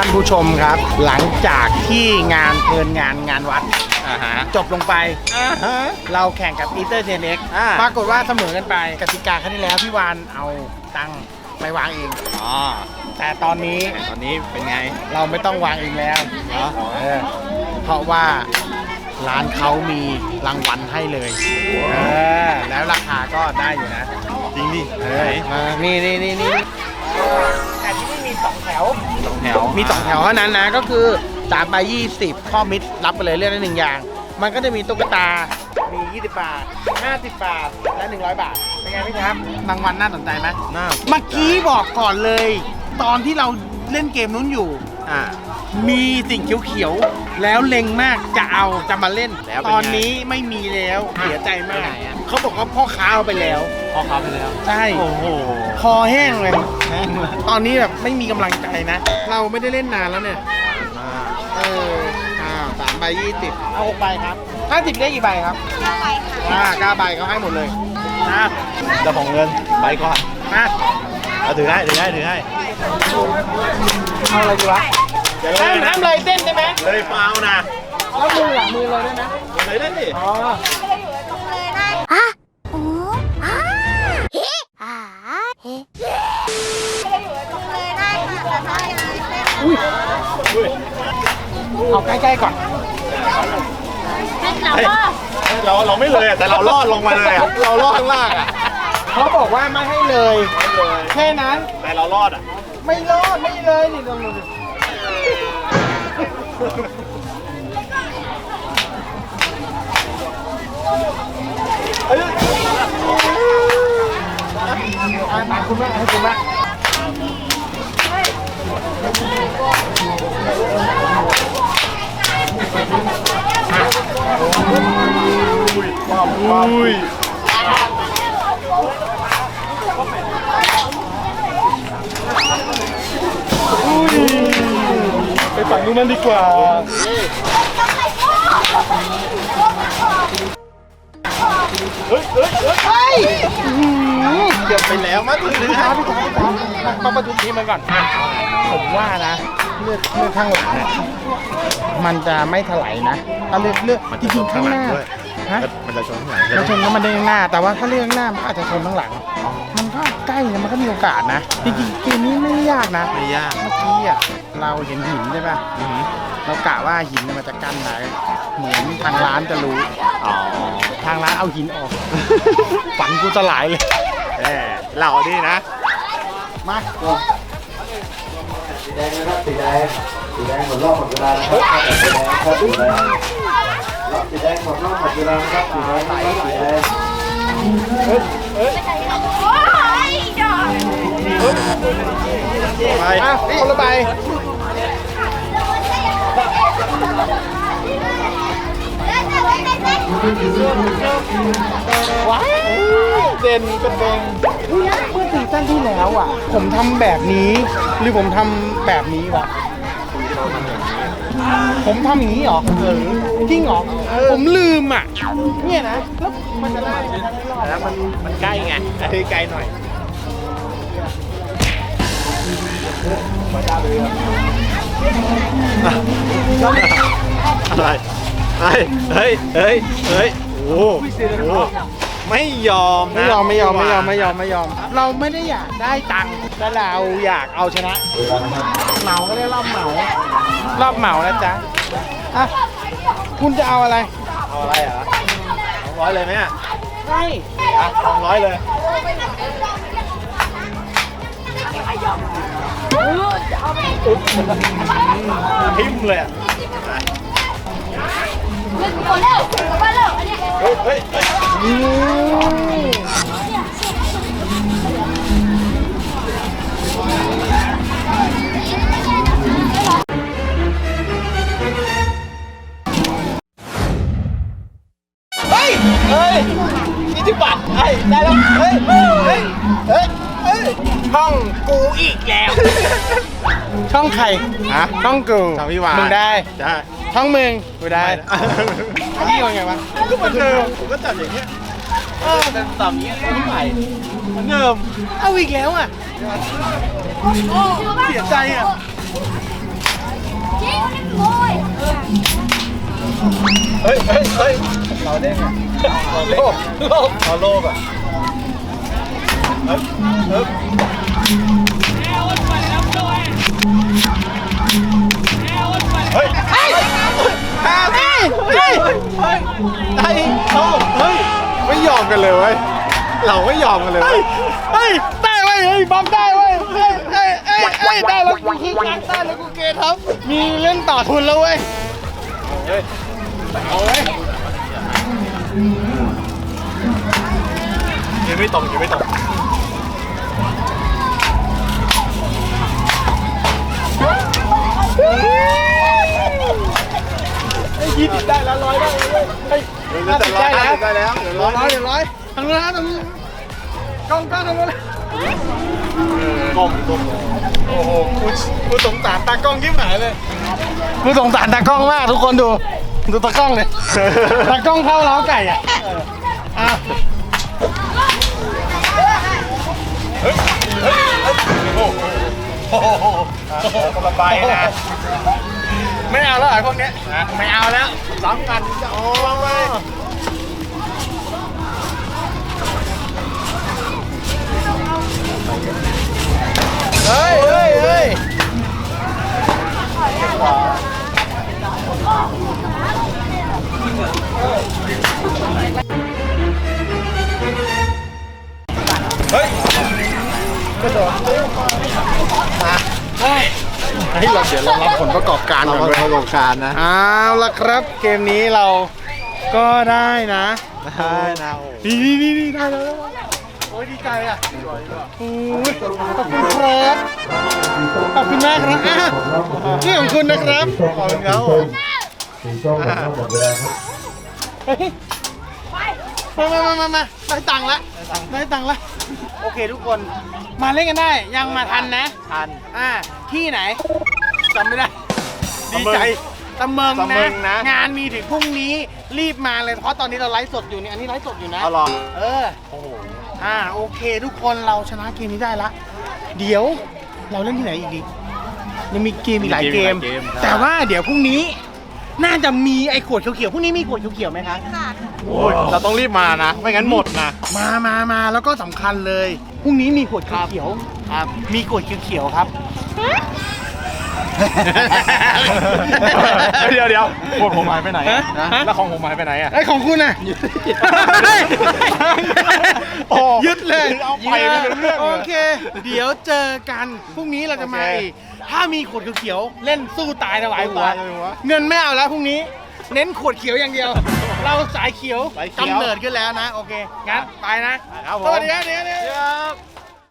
ท่านผู้ชมครับ หลังจากที่งานเพลินงานงานวัด อ่าฮะ จบลงไปอ่าฮะเราแข่งกับอีเตอร์เทนเอ็กอ่า ปรากฏว่าเสมอกันไปกติกาครั้งที่แล้วพี่วานเอาตังค์ไปวางเอง อ๋อแต่ตอนนี้แต่ตอนนี้เป็นไงเราไม่ต้องวางเองแล้ว เหรอเออเพราะว่าร้านเขามีรางวัลให้เลยเออแล้วราคาก็ได้อยู่นะ จริงดิเอไหนอมานี่นี่นี่นี่แต่ที่นี่ มีสองแถวสองแถวมีสองแถวเท่านั้นนะ ก็คือสามใบยี่สิบข้อมิตรรับไปเลยเรื่องละหนึ่งอย่าง มันก็จะมีตุ๊กตา มี 20 บาท 50 บาท และ 100 บาท เป็นไงพี่ครับรางวัลน่าสนใจไหมหน้าเมื่อกี้บอกก่อนเลย ตอนที่เราเล่นเกมนู้นอยู่ อ่า มีสิ่งเขียวๆ แล้วเล็งมากจะเอาจะมาเล่น แล้วเป็นตอนไงนี้ไม่มีแล้วเสียใจมาไปกไหนอะ เขาบอกว่าพ่อค้าเอาไปแล้ว พอเขาไปแล้ว ใช่ โอ้โหคอแห้งเลยแห้งเลยตอนนี้แบบไม่มีกำลังใจนะ เราไม่ได้เล่นนานแล้วเนี่ย มากเอออ้าวสามใบยี่สิบเอาหกใบครับห้าสิบได้กี่ใบครับเข้าไปค่ะอ่าเก้าใบเขาให้หมดเลยนะเจ้าของเงินไปก่อนนะเอาถือให้ถือให้ถือให้เอาอะไรดีวะเดี๋ยวเลห้ามยนะห้ามเลยเต้นได้ไหมเลยเปล่านะแล้วมือหลังมือเลยได้ไหมเลยได้ดิอ๋อ เอาใกล้ๆก่อนเป็นหนังเฮ้ยว่าเราเราไม่เลยอะแต่เราลอดลงมาเลยอะเราลอดข้างล่างอะเขาบอกว่าไม่ให้เลยไม่เลยแค่นั้นแต่เรารอดอะไม่รอดไม่เลยนี่ลองดูดิเฮ้ยอ่ามาคุณแม่ให้คุณแม่อุ้ย ไปฝั่งนู้นนั่นดีกว่า เฮ้ยเฮ้ยเฮ้ยเฮ้ยเกือบไปแล้วมาถึงพี่นะท้าพี่ท้าพี่ท้ามาประชุมทีมมันก่อนผมว่านะ เลือดเลือดข้างหลังเนี่ยมันจะไม่ถลายนะถ้าเลือดเลือดจริงๆข้างหน้า ฮะ มันจะชนข้างหลังใช่เราไหชมนก็มันได้ข้างหน้า แต่ว่าถ้าเลือดข้างหน้ามันก็อาจจะชนข้างหลัง มันก็ใกล้นะมันก็มีโอกาสนะจริงๆเกมนี้ไม่ยากนะ ไม่ยากเมื่อกี้อะเราเห็นหินใช่ป่ะอือหือเรากะว่าหินเนี่ยมันจะกั้นไว้เหมือนทางร้านจะรู้ อ๋อทางร้านเอาหินออก ฝันกูสลายเลย แหมเราดีนะ มาสีแดงนะครับสีแดง สีแดงหมดรอบหมดเวลานะครับสีแดงครับสีแดงรอบสีแดงหมดรอบหมดเวลานะครับสีแดงรับสีแดงโอ้ยดอกไปอะคนละใบว้าวเด่นเป็นเด่นเมื่อซีซั่นที่แล้วอะ ผมทำแบบนี้ หรือผมทำแบบนี้วะ ผมทำอย่างนี้เหรอเออจริงเหรอ ผมลืมอะ เนี่ยนะ แล้วมันจะได้มันจะได้รอดแล้วมันมันใกล้ไงอันนี้ไกลหน่อยอะไรเฮ้ย เฮ้ย เฮ้ยเฮ้ยโอ้โหโอ้โห ไม่ยอมนะไม่ยอมไม่ยอมไม่ยอมไม่ยอมไม่ยอม เราไม่ได้อยากได้ตังค์แต่เราอยากเอาชนะเหมาก็ได้รอบเหมารอบเหมานะจ๊ะอะคุณจะเอาอะไรเอาอะไรเหรอสองร้อยเลยไหมอะใช่อะสองร้อยเลยทิมเลยอะ เล่นก่อนเร็วกลับบ้านเร็วอันนี้เฮ้ยเฮ้ยเฮ้ยเฮ้ยเฮ้ยยี่สิบบาทเฮ้ยได้แล้ว เฮ้ย เฮ้ย เฮ้ย เฮ้ย ช่องกูอีกแล้ว ช่องใคร ฮะ ช่องกูทำพี่วานมึงได้ ใช่ ช่องมึงกูได้อันนี้ว่าไงวะก็เหมือนเดิมผมก็จับอย่างเงี้ยเออแต่ต่ำนี้ไม่ไหวเหมือนเดิมเอาอีกแล้วอะเสียใจอะเฮ้ยเฮ้ยเฮ้ยเราเด้งอะเราโลภโลภเราโลภอะเฮ้ยเฮ้ย กันเลยเว้ย เราไม่ยอมกันเลยเว้ย เฮ้ยได้เว้ยเฮ้ยบอมได้เว้ยเฮ้ยเฮ้ยเฮ้ยเฮ้ยได้แล้วกูคึกคักได้แล้วกูเกทับมีเล่นต่อทุนแล้วเว้ยเอาเว้ยยืนไม่ตรงยืนไม่ตรงไอ้ยี่ ยี่สิบได้แล้วร้อยได้เลยเว้ยเฮ้ยห้าสิบได้แล้วได้แล้วเดี๋ยวรร้ออยเดี๋ยวร้อยทางนู้นนะทางนู้นกล้องกล้องทางนู้นนะกลมกลมโอ้โหกูกูสงสารตากล้องยิ้มหายเลยกูสงสารตากล้องมากทุกคนดู ดูตากล้องเลยตากล้องเข้าเล้าไก่อะเอออะโอ้โหคนละใบนะ ไม่เอาแล้วเหรอพวกเนี้ยไม่เอาแล้วซ้ำกันจะโอ้ยเฮ้ยเฮ้ยเฮ้ยเฮ้ย ให้เราเดี๋ยวเรารับผลประกอบการเราก่อนเป็นเว้ยประกอบการนะเอาละครับเกมนี้เราก็ได้นะได้นะโอ้นี่นี่นี่นี่ได้แล้วโอ้ยดีใจอะโอ้ยขอบคุณครับขอบคุณมากครับอะนี่ของคุณนะครับขอบคุณครับผม สีส้มหมดรอบหมดเวลาครับ เฮ้ย มามามามามาได้ตังค์ละได้ตังค์ละ โอเคทุกคนมาเล่นกันได้ ยังมาทันนะ ทัน อ่า ที่ไหนจำไม่ได้ ดีใจตะเมิงตะเมิงนะ งานมีถึงพรุ่งนี้รีบมาเลยเพราะตอนนี้เราไลฟ์สดอยู่เนี่ยอันนี้ไลฟ์สดอยู่นะ เอาหรอเออ โอ้โหอ่าโอเค ทุกคนเราชนะเกมนี้ได้ละ เดี๋ยวเราเล่นที่ไหนอีกดียังมีเกมอีกหลายเกมแต่ว่าเดี๋ยวพรุ่งนี้ น่าจะมีไอ้ขวดเขียวๆพรุ่งนี้มีขวดเขียวๆไหมคะค่ะโอ้ยเราต้องรีบมานะ ไม่งั้นหมดนะมามามาแล้วก็สำคัญเลยพรุ่งนี้มีขวดเขียวๆครับ มีขวดเขียวๆครับ เดี๋ยวเดี๋ยวพวกผมหายไปไหนอะฮะนะแล้วของผมหายไปไหนอะไอ้ของคุณน่ะ โอ้ยึดเลยเอาไปไม่รู้เรื่องเลยโอเค เดี๋ยวเจอกัน พรุ่งนี้เราจะมาโอเคอีก ถ้ามีขวดเขียวๆเล่นสู้ตายถวายหัวสู้ตายถวายหัวเงินไม่เอาแล้วพรุ่งนี้ เน้นขวดเขียวอย่างเดียว เราสายเขียวสายเขียวกำเนิดขึ้นแล้วนะ โอเค งั้นไปนะครับผม สวัสดีครับเดี๋ยวเดี๋ยวครับ